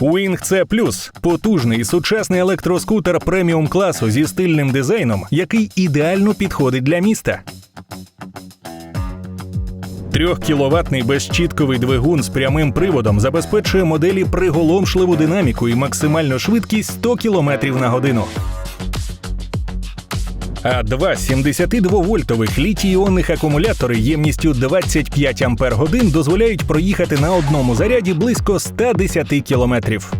Wing C – потужний сучасний електроскутер преміум класу зі стильним дизайном, який ідеально підходить для міста. Трьохкіловатний безчітковий двигун з прямим приводом забезпечує моделі приголомшливу динаміку і максимальну швидкість 100 км на годину. А два 72-вольтових літій-іонних акумулятори ємністю 25 ампер годин дозволяють проїхати на одному заряді близько 110 кілометрів.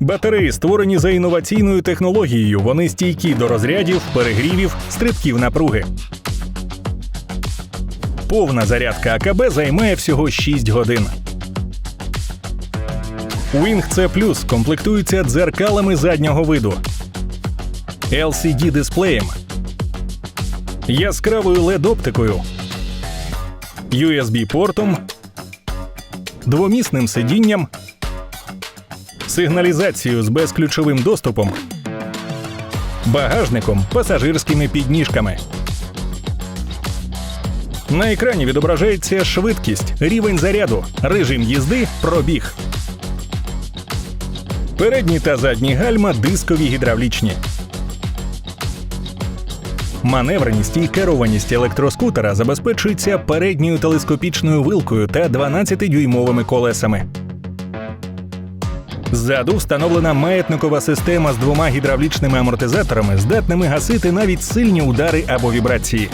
Батареї створені за інноваційною технологією. Вони стійкі до розрядів, перегрівів, стрибків напруги. Повна зарядка АКБ займає всього 6 годин. Wing C комплектується дзеркалами заднього виду, LCD дисплеєм, яскравою LED-оптикою, USB-портом, двомісним сидінням, сигналізацією з безключовим доступом, багажником, пасажирськими підніжками. На екрані відображається швидкість, рівень заряду, режим їзди, пробіг. Передні та задні гальма дискові гідравлічні. Маневреність і керованість електроскутера забезпечується передньою телескопічною вилкою та 12-дюймовими колесами. Ззаду встановлена маятникова система з двома гідравлічними амортизаторами, здатними гасити навіть сильні удари або вібрації.